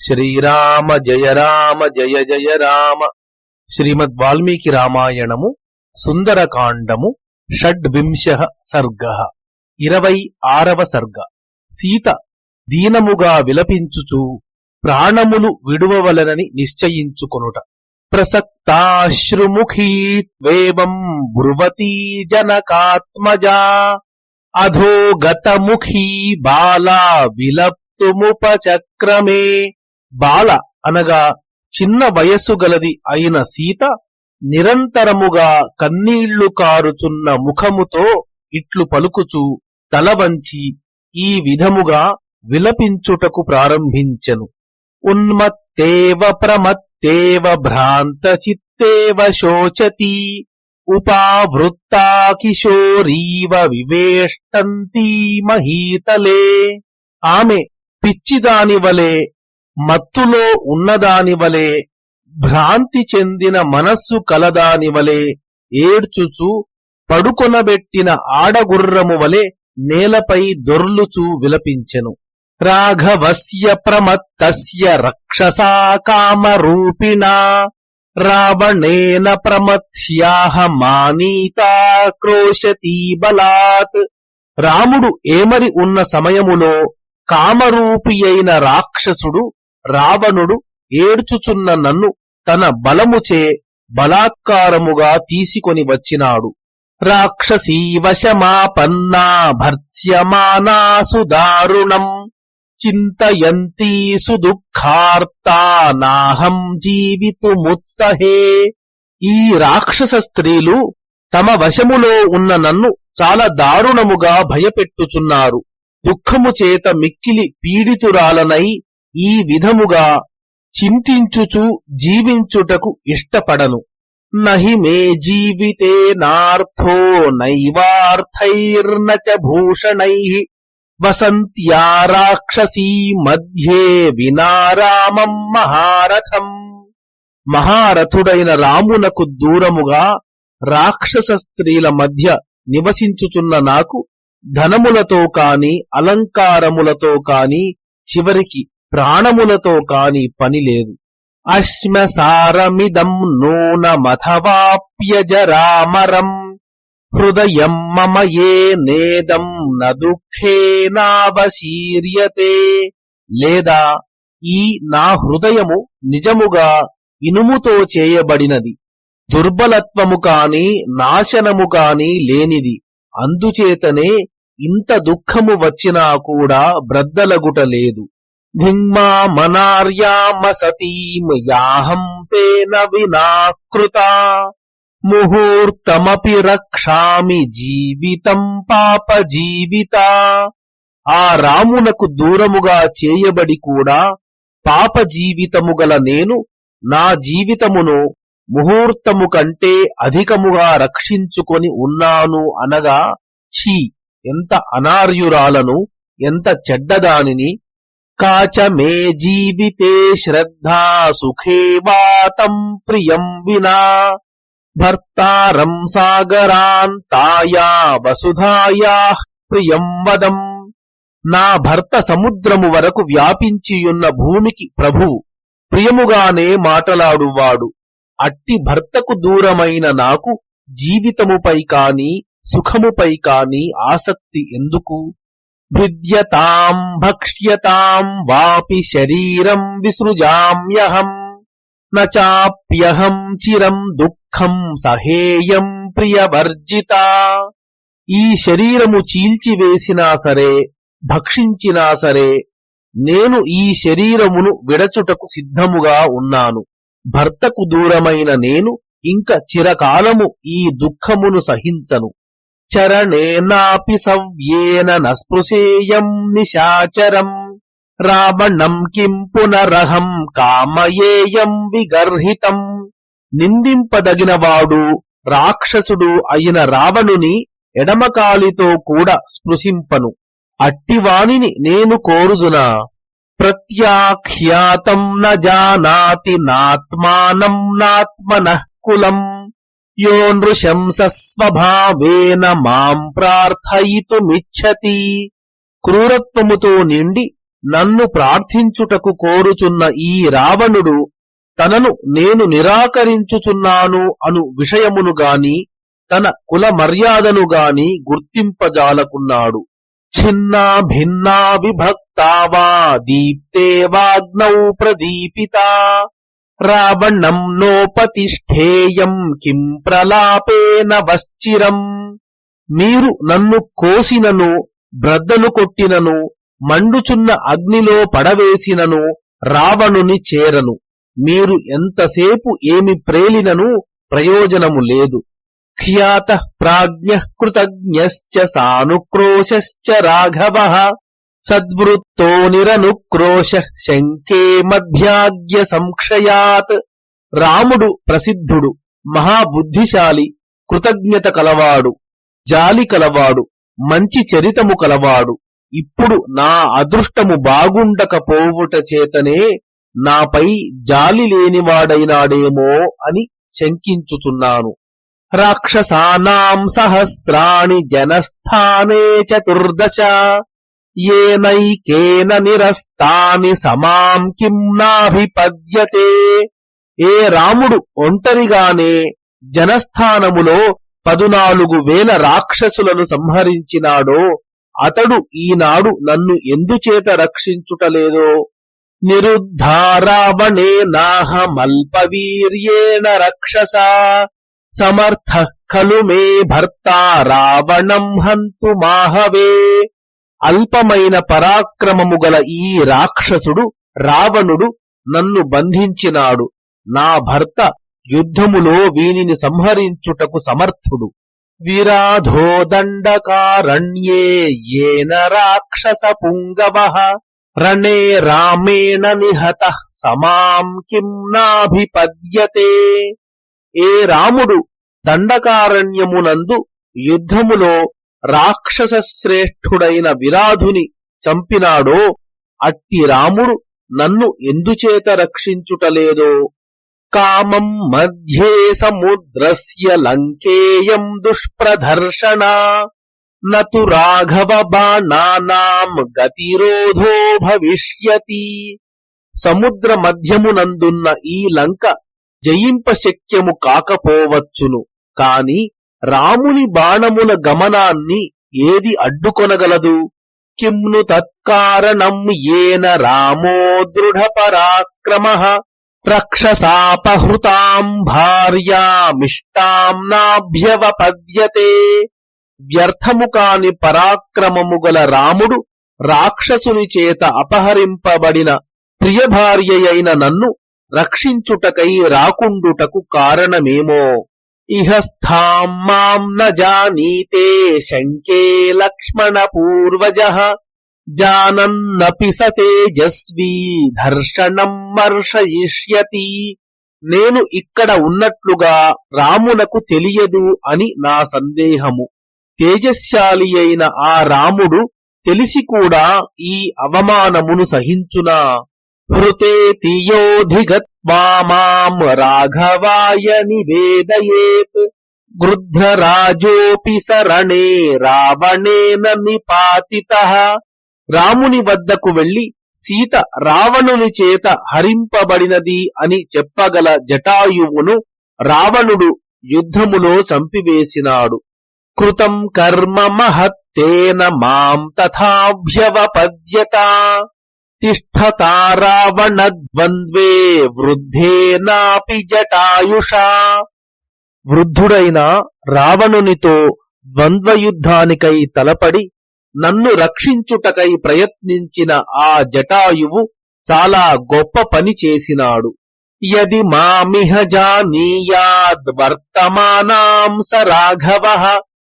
శ్రీరామ జయ రామ జయ జయ రామ. శ్రీమద్ వాల్మీకి రామాయణము సుందరకాండము షడ్వింశ సర్గ. ఇరవై ఆరవ సర్గ. సీత దీనముగా విలపించుచు ప్రాణములు విడువవలనని నిశ్చయించుకొనుట. ప్రసక్తాశ్రుముఖీత్వేవం బ్రువతీ జనకాత్మజా. అధోగతముఖీ బాలా విలప్తుముపచక్రమే. బాల అనగా చిన్న వయస్సు గలది అయిన సీత నిరంతరముగా కన్నీళ్ళు కారుచున్న ముఖముతో ఇట్లు పలుకుచు తల వంచి ఈ విధముగా విలపించుటకు ప్రారంభించెను. ఉన్మత్తేవ ప్రమత్తేవ భ్రాంత చిత్తేవ శోచతి ఉపావృత్తా కిశోరీవ వివేష్టంతీ మహీతలే. ఆమె పిచ్చిదాని వలె మత్తులో ఉన్నదాని వలే భ్రాంతి చెందిన మనస్సు కలదాని వలె ఏడ్చుచు పడుకొనబెట్టిన ఆడగుర్రము వలె నేలపై దొర్లుచు విలపించెను. రాఘవస్య ప్రమత్తస్య రక్షసా కామరూపిణా రావణేన ప్రమథ్యాహ మానీతా క్రోశతీ బలాత్. రాముడు ఏమరి ఉన్న సమయములో కామరూపి అయిన రాక్షసుడు రావణుడు ఏడ్చుచున్న నన్ను తన బలముచే బలాత్కారముగా తీసుకొని వచ్చినాడు. రాక్షసీ వశమాపన్నా భర్త్యమానా సుదారుణం చింతయంతీ సుదుఃఖార్తా నాహం జీవితుముత్సహే ఈ రాక్షస స్త్రీలు తమ వశములో ఉన్న నన్ను చాలా దారుణముగా భయపెట్టుచున్నారు. దుఃఖము చేత మిక్కిలి పీడితురాలనై ఈ విధముగా చింతించుచు జీవించుటకు ఇష్టపడను. నహి మే జీవితే నార్థో నైవార్థైర్న చ భూషణై. వసంత్యా రాక్షసీ మధ్యే వినారామం మహారథం. మహారథుడైన రామునకు దూరముగా రాక్షస స్త్రీల మధ్య నివసించుచున్న నాకు ధనములతో కాని అలంకారములతో కాని చివరికి ప్రాణములతో కాని పని లేదు. అశ్మసారమిదం నూనమథవాప్యజరామరం. హృదయం మమ ఏ నేదం న దుఃఖేనావశీర్యతే లేదా ఈ నా హృదయము నిజముగా ఇనుముతో చేయబడినది. దుర్బలత్వము కాని నాశనము కాని లేనిది. అందుచేతనే ఇంత దుఃఖము వచ్చినా కూడా బ్రద్దలగుట లేదు. ధింగ్మా మనార్యామ సతీం యాహం తేన వినాకృత ముహూర్తమపి రక్షామి జీవితం పాప జీవిత ఆ రామునకు దూరముగా చేయబడి కూడా పాప జీవితము గల నేను నా జీవితమును ముహూర్తము కంటే అధికముగా రక్షించుకొని ఉన్నాను అనగా ఛీ ఎంత అనార్యురాలను ఎంత చెడ్డదానిని కాచ మే జీవితే శ్రద్ధా సుఖే వాతం ప్రియం వినా భర్తారం సాగరాంతాయా వసుధాయా ప్రియం వదం నా భర్త సముద్రము వరకు వ్యాపించియున్న భూమికి ప్రభు ప్రియముగానే మాటలాడువాడు। అట్టి భర్తకు దూరమైన నాకు జీవితముపై కాని సుఖముపై కాని ఆసక్తి ఎందుకు? భిద్యతాం భక్ష్యతాం వాపి శరీరం విసృజామ్యహం నాప్యహం చిరం దుఃఖం సహేయం ప్రియవర్జిత. ఈ శరీరము చీల్చివేసినా సరే భక్షించినా సరే నేను ఈ శరీరమును విడచుటకు సిద్ధముగా ఉన్నాను. భర్తకు దూరమైన నేను ఇంక చిరకాలము ఈ దుఃఖమును సహించను. చరణేనాపి సవ్యేన నస్పృశేయం నిశాచరం రావణం కిం పునరహం కామయేయం విగర్హితం నిందింపదగినవాడు రాక్షసుడు అయిన రావణుని ఎడమకాలితో కూడా స్పృశింపను। అట్టివాణిని నేను కోరుదునా। ప్రత్యాఖ్యాతం న జానాతి నాత్మానం నాత్మనః కులం। యో నృశంసస్వభావేన మాం ప్రార్థయితుమిచ్చతి క్రూరత్వముతో నిండి నన్ను ప్రార్థించుటకు కోరుచున్న ఈ రావణుడు తనను నేను నిరాకరించుచున్నాను అను విషయమును గాని తన కుల మర్యాదను గాని గుర్తింపజాలకున్నాడు చిన్నా భిన్నా విభక్తావా దీప్తే వాగ్నౌ ప్రదీపిత రావణం నోపతిష్ఠేయం కిం ప్రలాపేన వశ్చిరం. మీరు నన్ను కోసినను బ్రద్దలు కొట్టినను మండుచున్న అగ్నిలో పడవేసినను రావణుని చేరను. మీరు ఎంతసేపు ఏమి ప్రేలినను ప్రయోజనము లేదు. ఖ్యాత ప్రాజ్ఞ కృతజ్ఞశ్చ సానుక్రోశశ్చ రాఘవ. సద్వృత్తో నిరనుక్రోశ శంకే మధ్యాగ్య సంక్షయాత్. రాముడు ప్రసిద్ధుడు మహాబుద్ధిశాలి కృతజ్ఞత కలవాడు జాలి కలవాడు మంచి చరితము కలవాడు. ఇప్పుడు నా అదృష్టము బాగుండకపోవుట చేతనే నాపై జాలి లేనివాడైనాడేమో అని శంకించుచున్నాను. రాక్షసానాం సహస్రాణి జనస్థానే చతుర్దశ. ఏనైకేన నిరస్తాని సమాం కిం నాభిపద్యతే ఏ రాముడు ఒంటరిగానే జనస్థానములో పదునాలుగు వేల రాక్షసులను సంహరించినాడో అతడు ఈనాడు నన్ను ఎందుచేత రక్షించుటలేదో? నిరుద్ధారావణే నాహమల్పవీర్యేణ రక్షస సమర్థ ఖలు మే భర్త రావణం హంతు మాహవే. అల్పమైన పరాక్రమము గల ఈ రాక్షసుడు రావణుడు నన్ను బంధించినాడు. నా భర్త యుద్ధములో వీనిని సంహరించుటకు సమర్థుడు. విరాధో దండకారణ్యే ఏన రాక్షస పుంగవ. రణే రామేణ నిహత సమాం కిం నాభిపద్యతే. ఏ రాముడు దండకారణ్యమునందు యుద్ధములో రాక్షస శ్రేష్ఠుడైన విరాధుని చంపినాడో అట్టి రాముడు నన్ను ఎందుచేత రక్షించుటలేదో? కామం మధ్యే సముద్రస్య లంకేయం దుష్ప్రదర్శన. నతు రాఘవ బాణానాం గతిరోధో భవిష్యతి. సముద్ర మధ్యమునందున్న ఈ లంక జయింప శక్యము కాకపోవచ్చును. కాని రాముని బాణముల గమనాన్ని ఏది అడ్డుకొనగలదు? కిమ్ను తత్కారణం ఏన రామో దృఢ పరాక్రమ రక్షసాపహృతాం భార్యామిష్టాం నాభ్యవపద్యతే. వ్యర్థము కాని పరాక్రమము గల రాముడు రాక్షసుని చేత అపహరింపబడిన ప్రియభార్యయైన నన్ను రక్షించుటకై రాకుండుటకు కారణమేమో? ఇహ స్థాం మాం న జానీతే శంకే లక్ష్మణ పూర్వజ జానన్నపి స తేజస్వీ దర్శనం మర్షయిష్యతి. నేను ఇక్కడ ఉన్నట్లుగా రామునకు తెలియదు అని నా సందేహము. తేజశాలి అయిన ఆ రాముడు తెలిసి కూడా ఈ అవమానమును సహించునా. హృతే తీయోధిగత్ మాం రాఘవాయ నివేదయేత్ గృధ్రరాజోపి సరణే రావణేన నిపాతిత రాముని వద్దకు వెళ్ళి సీత రావణుని చేత హరింపబడినది అని చెప్పగల జటాయువును రావణుడు యుద్ధములో చంపివేసినాడు. కృతం కర్మ మహత్తేన మాం తథాభ్యవపద్యత। తిష్టతారావణద్వంద్వే వృద్ధేనాపి జటాయుషా. వృద్ధుడైన రావణునితో ద్వంద్వయుద్ధానికై తలపడి నన్ను రక్షించుటకై ప్రయత్నించిన ఆ జటాయువు చాలా గొప్ప పని చేసినాడు. యది మామిహ జానీయాద్వర్తమానాం స రాఘవ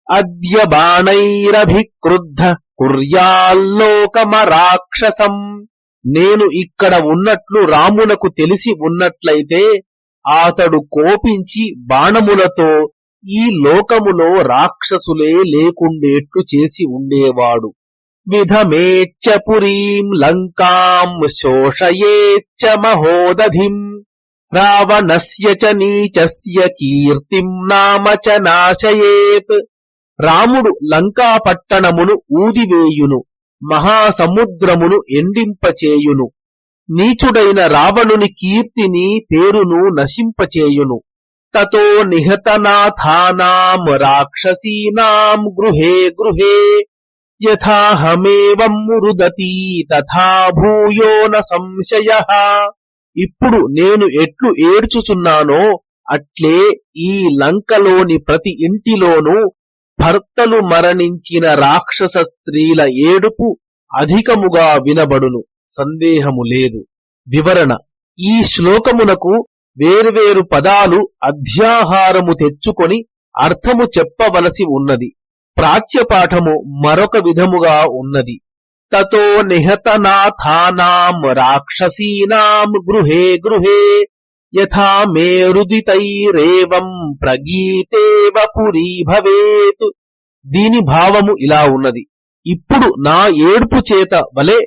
అద్య బాణైరభిక్రుద్ధ కుర్యాల్లోకమరాక్షసం. నేను ఇక్కడ ఉన్నట్లు రామునకు తెలిసి ఉన్నట్లయితే అతడు కోపించి బాణములతో ఈ లోకములో రాక్షసులే లేకుండేట్లు చేసి ఉండేవాడు. విధమేచ్చ పురీం లంకాం శోషయేచ్చ మహోదధిం. రావణస్య చ నీచస్య కీర్తిం నామ చ నాశయేత్. రాముడు లంకా పట్టణమును ఊదివేయును మహాసముద్రమును ఎండింపచేయును. నీచుడైన రావణుని కీర్తిని పేరును నశింపచేయును. తతో నిహతనాథానాం రాక్షసీనాం గృహే గృహే యథాహమేవం రుదతి తథా భూయో న సంశయ. ఇప్పుడు నేను ఎట్లు ఏడ్చుచున్నానో అట్లే ఈ లంకలోని ప్రతి ఇంటిలోనూ భర్తలు మరణించిన రాక్షస స్త్రీల ఏడుపు అధికముగా వినబడును. సందేహము లేదు. వివరణ. ఈ శ్లోకమునకు వేర్వేరు పదాలు అధ్యాహారము తెచ్చుకొని అర్థము చెప్పవలసి ఉన్నది. ప్రాచ్యపాఠము మరొక విధముగా ఉన్నది. తతో నిహతనాథానాం రాక్షసీనాం గృహే గృహే యథా మేరుదితైరేవం ప్రగీతేవ పురీ భవేత్ దీని భావము ఇలా ఉన్నది. ఇప్పుడు నా ఏడ్పు చేత వలె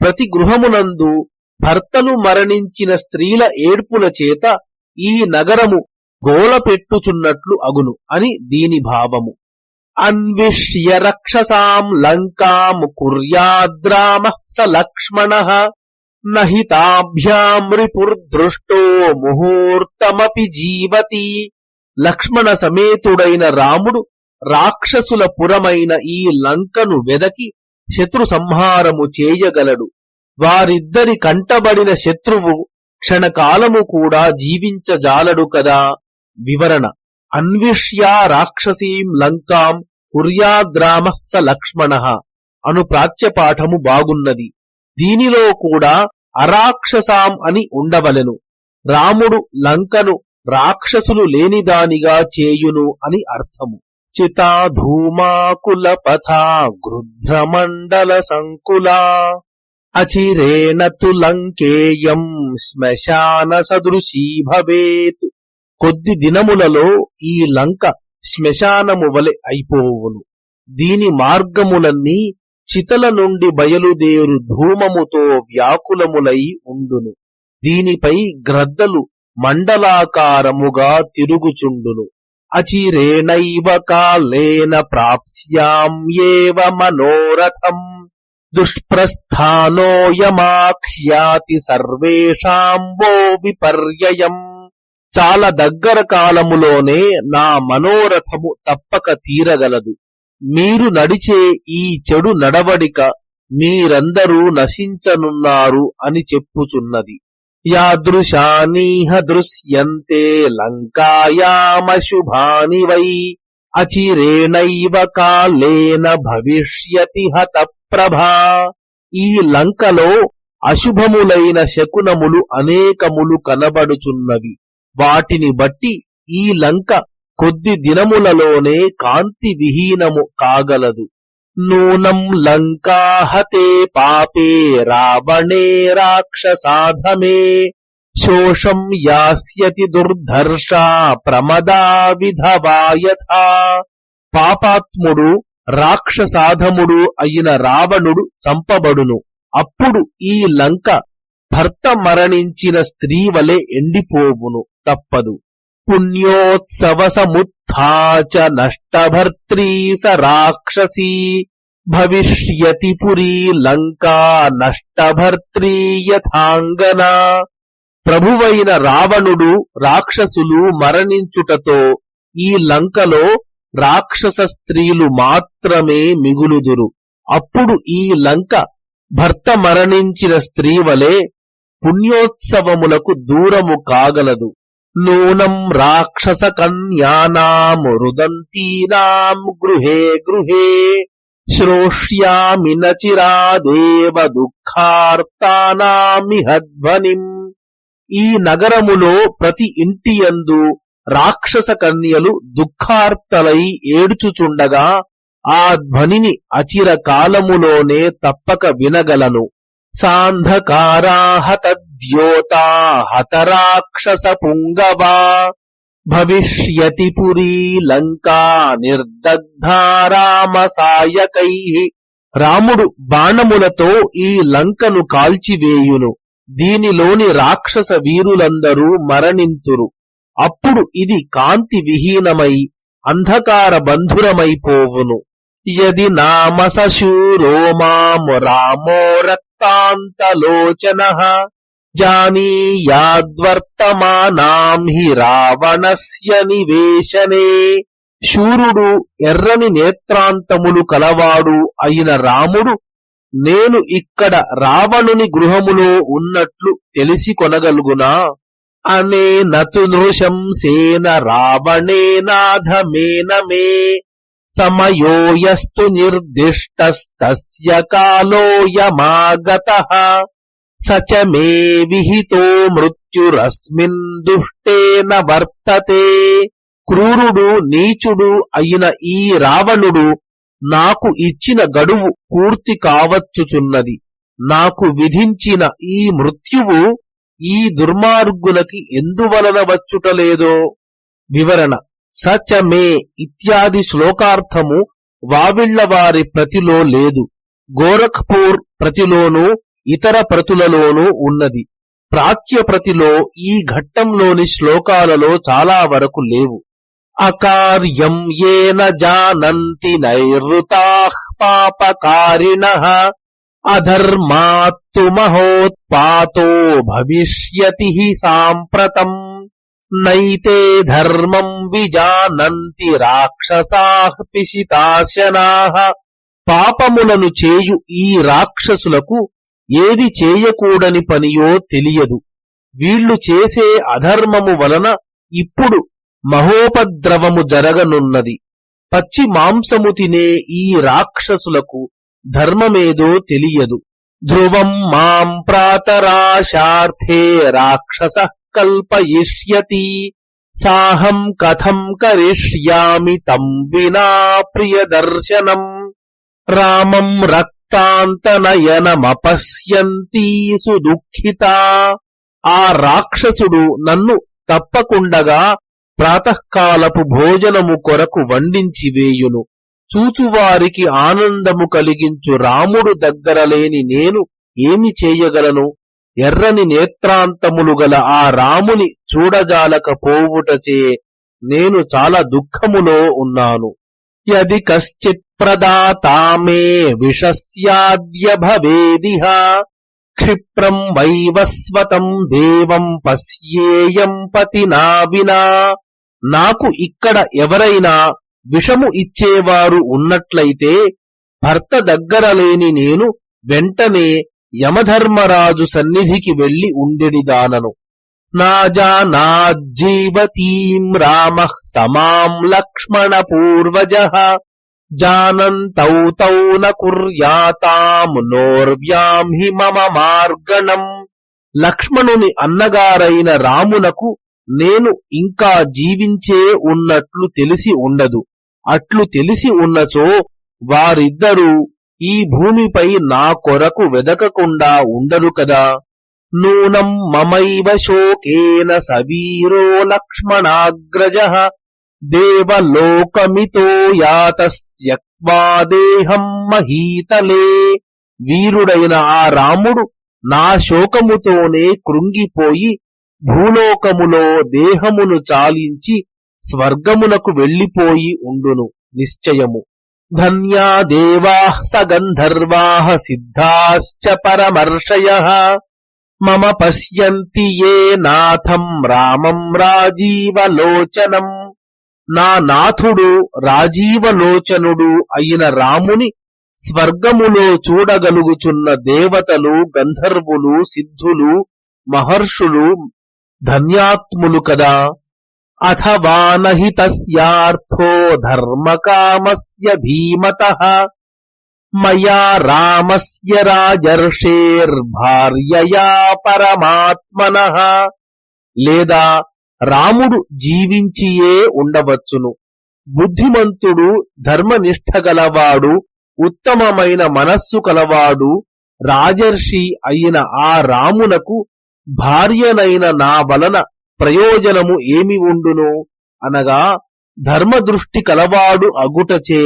ప్రతి గృహమునందు భర్తలు మరణించిన స్త్రీల ఏడ్పుల చేత ఈ నగరము గోలపెట్టుచున్నట్లు అగును అని దీని భావము. అన్విష్య రక్షసాం లంకాం కుర్యాద్రామ స లక్ష్మణ నహితాభ్యాం రిపుర్దృష్టో ముహూర్తమపి జీవతి లక్ష్మణ సమేతుడైన రాముడు రాక్షసుల పురమైన ఈ లంకను వెదకి శత్రు సంహారము చేయగలడు. వారిద్దరి కంటబడిన శత్రువు క్షణకాలము కూడా జీవించజాలడు కదా. వివరణ. అన్విష్యా రాక్షసీం లంకాం కుర్యాద్రామ స లక్ష్మణ. అను ప్రాచ్యపాఠము బాగున్నది. దీనిలో కూడా అరాక్షసాం అని ఉండవలెను. రాముడు లంకను రాక్షసులు లేనిదానిగా చేయును అని అర్థము. చితా ధూమాకుల పథా గృధ్రమండల సంకులా అచిరేణ తు లంకేయం శ్మశాన సదృశీ భవేత్. కొద్ది దినములలో ఈ లంక శ్మశానము వలె అయిపోవును. దీని మార్గములన్నీ చితల నుండి బయలుదేరు ధూమముతో వ్యాకులములై ఉండును. దీనిపై గ్రద్దలు మండలాకారముగా తిరుగుచుండును. అచిరేణైవ కాలేన ప్రాప్స్యాం మనోరథం. దుష్ప్రస్థానోయమాఖ్యాతి సర్వేషాంబో విపర్యయం. చాలా దగ్గర కాలములోనే నా మనోరథము తప్పక తీరగలదు. మీరు నడిచే ఈ చెడు నడవడిక మీరందరూ నశించనున్నారు అని చెప్పుచున్నది. యాదృశానీహ దృశ్యంతే లంకాయామశుభాని వై అచిరేణైవ కాలేన భవిష్యతి హత ప్రభా ఈ లంకలో అశుభములైన శకునములు అనేకములు కనబడుచున్నవి. వాటిని బట్టి ఈ లంక కొద్ది దినములలోనే కాంతి విహీనము కాగలదు. నూనం లంకాహతే పాపే రావణే రాక్షసాధమే. శోషం యాస్యతి దుర్ధర్షా ప్రమదా విధవాయథా పాపాత్ముడు రాక్షసాధముడు అయిన రావణుడు చంపబడును. అప్పుడు ఈ లంక భర్త మరణించిన స్త్రీ వలె ఎండిపోవును. తప్పదు. పుణ్యోత్సవ చ నష్టభర్త్రీ స రాక్షసీ భవిష్యతి పురీ లంకా నష్టభర్త్రీ యథాంగనా ప్రభువైన రావణుడు రాక్షసులు మరణించుటతో ఈ లంకలో రాక్షస స్త్రీలు మాత్రమే మిగులుదురు. అప్పుడు ఈ లంక భర్త మరణించిన స్త్రీ వలె పుణ్యోత్సవములకు దూరము కాగలదు. నూనం రాక్షస కన్యానాం గృహే గృహే శ్రోష్యామి నచిరాదేవ దుఃఖార్తానామిహధ్వనిం ఈ నగరములో ప్రతి ఇంటియందు రాక్షస కన్యలు దుఃఖార్తలై ఏడ్చుచుండగా ఆ ధ్వనిని అచిర కాలములోనే తప్పక వినగలను. సాంధకారాహతద్యోతా హతరాక్షస పుంగవా భవిష్యతి పురీ లంకా నిర్దగ్ధా రామసాయకై రాముడు బాణములతో ఈ లంకను కాల్చివేయును. దీనిలోని రాక్షస వీరులందరూ మరణింతురు. అప్పుడు ఇది కాంతి విహీనమై అంధకార బంధురమైపోవును. యది నామ సశూరో మాము రామో వృత్తాంతలోచన జానీయాద్వర్తమానాం హి రావణస్య నివేశనే శూరుడు ఎర్రని నేత్రాంతములు కలవాడు అయిన రాముడు నేను ఇక్కడ రావణుని గృహములో ఉన్నట్లు తెలిసి కొనగలుగునా? అనే నతు నృశంసేన రావణేనాథమేన మే సమయోయస్తు నిర్దిష్టస్తస్య కాలోయమాగత స చ మే విహితో మృత్యురస్మిన్ దుష్టేన వర్తతే. క్రూరుడు నీచుడు అయిన ఈ రావణుడు నాకు ఇచ్చిన గడువు పూర్తి కావచ్చుచున్నది. నాకు విధించిన ఈ మృత్యువు ఈ దుర్మార్గులకి ఎందువలన వచ్చుటలేదో వివరణ. సచ మే ఇత్యాది శ్లోకార్థము వావిళ్ళవారి ప్రతిలో లేదు. గోరఖ్పూర్ ప్రతిలోనూ ఇతర ప్రతులలోనూ ఉన్నది. ప్రాచ్య ప్రతిలో ఈ ఘట్టంలోని శ్లోకాలలో చాలా వరకు లేవు. అకార్యం ఏన జానంతి నైరుతాః పాపకారిణ అధర్మాత్తు మహోత్పాతో భవిష్యతి సాంప్రతం. నైతే ధర్మం విజానంతి రాక్షసా పిశితాశనా పాపములను చేయు ఈ రాక్షసులకు ఏది చేయకూడని పనియో తెలియదు. వీళ్ళు చేసే అధర్మము వలన ఇప్పుడు మహోపద్రవము జరగనున్నది. పచ్చి మాంసము తినే ఈ రాక్షసులకు ధర్మమేదో తెలియదు. ధ్రువం మాం ప్రాతరాశార్థే రాక్షస. కల్పయిష్యతి సాహం కథం కరిష్యామి తం వినా ప్రియదర్శనం రామం రక్తాంతనయనమపశ్యంతీ సుదుఃఖిత ఆ రాక్షసుడు నన్ను తప్పకుండగా ప్రాతకాలపు భోజనము కొరకు వండించి వేయును. చూచువారికి ఆనందము కలిగించు రాముడు దగ్గరలేని నేను ఏమి చేయగలను? ఎర్రని నేత్రాంతములు గల ఆ రాముని చూడజాలక పోవుటచే నేను చాలా దుఃఖములో ఉన్నాను. యది కశ్చిత్ ప్రదాతామే విషస్యాద్య భవేదిహ క్షిప్రం వైవస్వతం దేవం పశ్యేయం పతినా వినా. నాకు ఇక్కడ ఎవరైనా విషము ఇచ్చేవారు ఉన్నట్లయితే భర్త దగ్గర లేని నేను వెంటనే యమధర్మరాజు సన్నిధికి వెళ్ళి ఉండెడిదానను నాజానాజ్జీవతీం రామ సమాం లక్ష్మణ పూర్వజ. జానంతౌ తౌ కుర్యాతాం నోర్వ్యాం హి మమ మార్గణం. లక్ష్మణుని అన్నగారైన రామునకు నేను ఇంకా జీవించే ఉన్నట్లు తెలిసి ఉండదు. అట్లు తెలిసి ఉన్నచో వారిద్దరూ ఈ భూమిపై నా కొరకు వెదకకుండా ఉండరు కదా. నూనం మమైవ శోకేన సవీరో లక్ష్మణాగ్రజ. దేవలోకమితో యాతస్త్యక్వా దేహం మహీతలే. వీరుడైన ఆ రాముడు నా శోకముతోనే కృంగిపోయి భూలోకములో దేహమును చాలించి స్వర్గమునకు వెళ్ళిపోయి ఉండును నిశ్చయము. ధన్యా దేవా సగంధర్వా సిద్ధాశ్చ పరమర్షయ మమ పశ్యంతి ఏ నాథం రామం రాజీవలోచనం. నా నాథుడు రాజీవలోచనుడు అయిన రాముని స్వర్గములో చూడగలుగుచున్న దేవతలు గంధర్వులు సిద్ధులు మహర్షులు ధన్యాత్ములు కదా. అథవా నహి తస్యార్థో ధర్మకామస్య ధీమత మయా రామస్య రాజర్షేర్భార్యయా పరమాత్మన లేదా రాముడు జీవించియే ఉండవచ్చును। బుద్ధిమంతుడు ధర్మనిష్ట గలవాడు ఉత్తమమైన మనస్సు కలవాడు రాజర్షి అయిన ఆ రామునకు భార్యనైన నా వలన ప్రయోజనము ఏమి ఉండును? అనగా ధర్మదృష్టి కలవాడు అగుటచే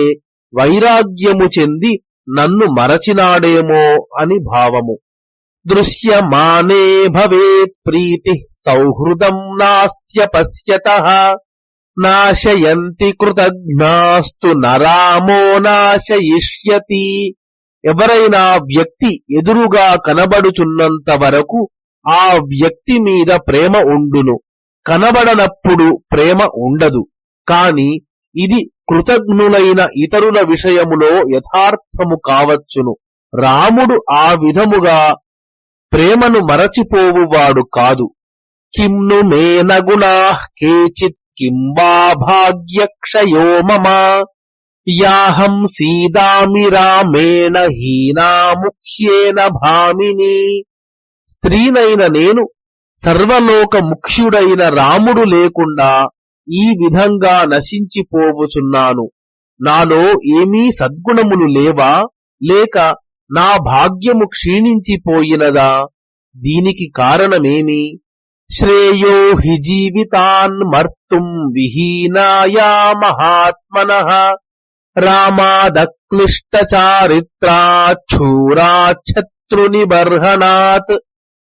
వైరాగ్యము చెంది నన్ను మరచినాడేమో అని భావము. దృశ్యమానే భవేత్ ప్రీతి సౌహృదం నాస్త్యపశ్యత నాశయంతి కృతజ్ఞాస్తు నరామో నాశయిష్యతి. ఎవరైనా వ్యక్తి ఎదురుగా కనబడుచున్నంత వరకు ఆ వ్యక్తి మీద ప్రేమ ఉండును. కనబడనప్పుడు ప్రేమ ఉండదు. కాని ఇది కృతజ్ఞులైన ఇతరుల విషయములో యథార్థము కావచ్చును. రాముడు ఆ విధముగా ప్రేమను మరచిపోవువాడు కాదు. కిమ్ను మేనగుణా కేచిత్ కింబా భాగ్యక్షయో మమ. యాహం సీదామి రామేణ హీనాముఖ్యేన భామిని. స్త్రీనైన నేను సర్వలోక ముఖ్యుడైన రాముడు లేకుండా ఈ విధంగా నశించిపోవుచున్నాను నాలో ఏమీ సద్గుణములు లేవా? లేక నా భాగ్యము క్షీణించిపోయినదా? దీనికి కారణమేమి? శ్రేయో హి జీవితాన్ మర్తుం విహీనాయా మహాత్మన. రామాదక్లిష్టచారిత్రాచ్ఛూరాచ్ఛత్రునిబర్హణాత్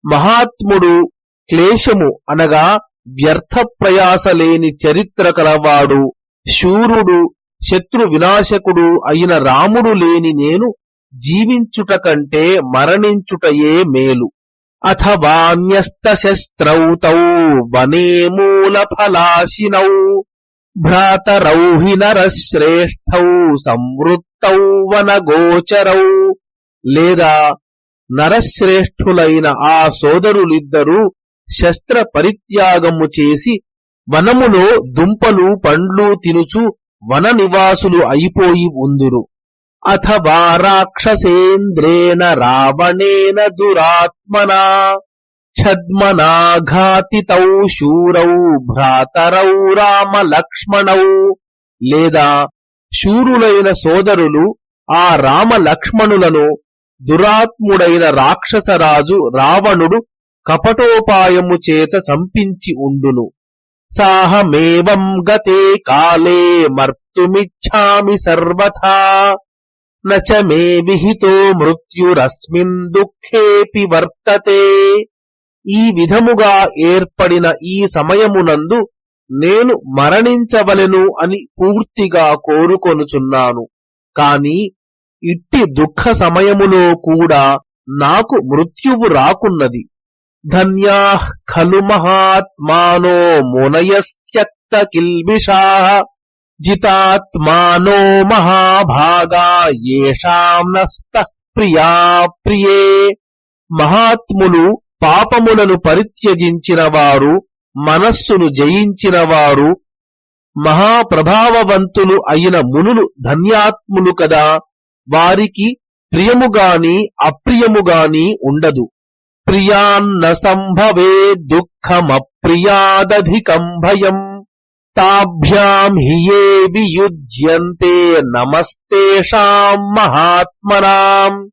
మహాత్ముడు క్లేశము అనగా వ్యర్థ ప్రయాసలేని చరిత్ర కలవాడు శూరుడు శత్రు వినాశకుడు అయిన రాముడు లేని నేను జీవించుట కంటే మరణించుటయే మేలు. అథవాన్యస్తశస్త్రౌతౌ వనే మూల ఫలాశినౌ భ్రాతరౌ హి నరశ్రేష్ఠౌ సంవృత్తౌ వనగోచరౌ లేదా నరశ్రేష్ఠులైన ఆ సోదరులిద్దరూ శస్త్ర పరిత్యాగము చేసి వనములో దుంపలు పండ్లు తినుచు వన నివాసులు అయిపోయి ఉందురు. అథవా రాక్షసేంద్రేణ రావణేన దురాత్మనా ఛద్మనాఘాతితౌ శూరౌ భ్రాతరౌ రామ లక్ష్మణౌ లేదా శూరులైన సోదరులు ఆ రామ లక్ష్మణులను దురాత్ముడైన రాక్షసరాజు రావణుడు కపటోపాయము చేత చంపించి ఉండును. సాహమేవం గతే కాలే మర్తుమిచ్చామి సర్వథా. నచ మే విహితో మృత్యురస్మిన్ దుఃఖేపి వర్తతే. ఈ విధముగా ఏర్పడిన ఈ సమయమునందు నేను మరణించవలెను అని పూర్తిగా కోరుకొనుచున్నాను. కాని ఇట్టి దుఃఖ సమయములో కూడా నాకు మృత్యువు రాకున్నది. ధన్యా ఖలు మహాత్మానో మునయస్త్యక్త కిల్బిషా జితాత్మానో మహాభాగా ఏషాం నస్త ప్రియా ప్రియే. మహాత్ములు పాపములను పరిత్యజించిన వారు మనస్సును జయించిన వారు మహాప్రభావవంతులు అయిన మునులు ధన్యాత్ములు కదా. వారికి ప్రియముగాని అప్రియముగాని ఉండదు. ప్రియాన్న సంభవే దుఃఖమప్రియాదధికం భయం. తాభ్యాం హి యుజ్యంతే వియుజ్యంతే నమస్తేషాం మహాత్మనాం.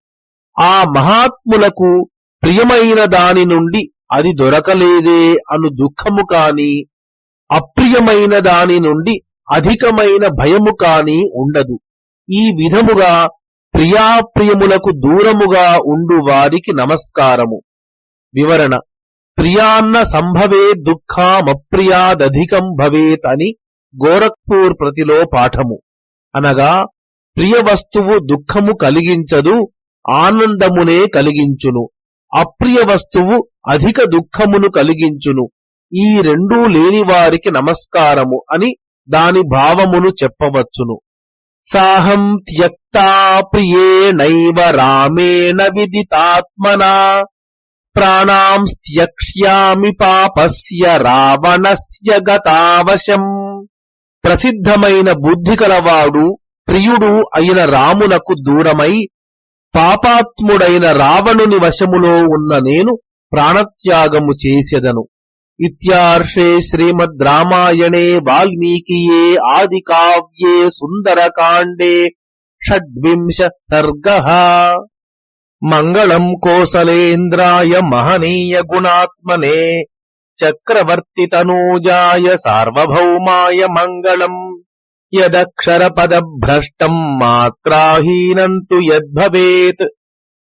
ఆ మహాత్ములకు ప్రియమైన దాని నుండి అది దొరకలేదే అను దుఃఖము కాని అప్రియమైన దాని నుండి అధికమైన భయము కాని ఉండదు. ఈ విధముగా ప్రియాప్రియములకు దూరముగా ఉండు వారికి నమస్కారము. వివరణ. ప్రియాన్న సంభవే దుఃఖామప్రియాదధికం భవేత్ అని గోరఖ్పూర్ ప్రతిలో పాఠము. అనగా ప్రియ వస్తువు దుఃఖము కలిగించదు ఆనందమునే కలిగించును. అప్రియ వస్తువు అధిక దుఃఖమును కలిగించును. ఈ రెండూ లేని వారికి నమస్కారము అని దాని భావమును చెప్పవచ్చును. సాహం త్యక్తా ప్రియేణైవ రామేణ విదితాత్మనా. ప్రాణాంస్త్యక్ష్యామి పాపస్య రావణస్య గతావశం. ప్రసిద్ధమైన బుద్ధి కలవాడు ప్రియుడు అయిన రామునకు దూరమై పాపాత్ముడైన రావణుని వశములో ఉన్న నేను ప్రాణత్యాగము చేసెదను. ఇత్యార్షే శ్రీమద్ రామాయణే వాల్మీకియే ఆది కావ్యే సుందరకాండే షడ్వింశ సర్గ మంగళం కోసలేంద్రాయ మహనీయ గుణాత్మనే చక్రవర్తి తనూజాయ సార్వభౌమాయ మంగళం యదక్షర పద భ్రష్టం మాత్రాహీనం తు యద్భవేత్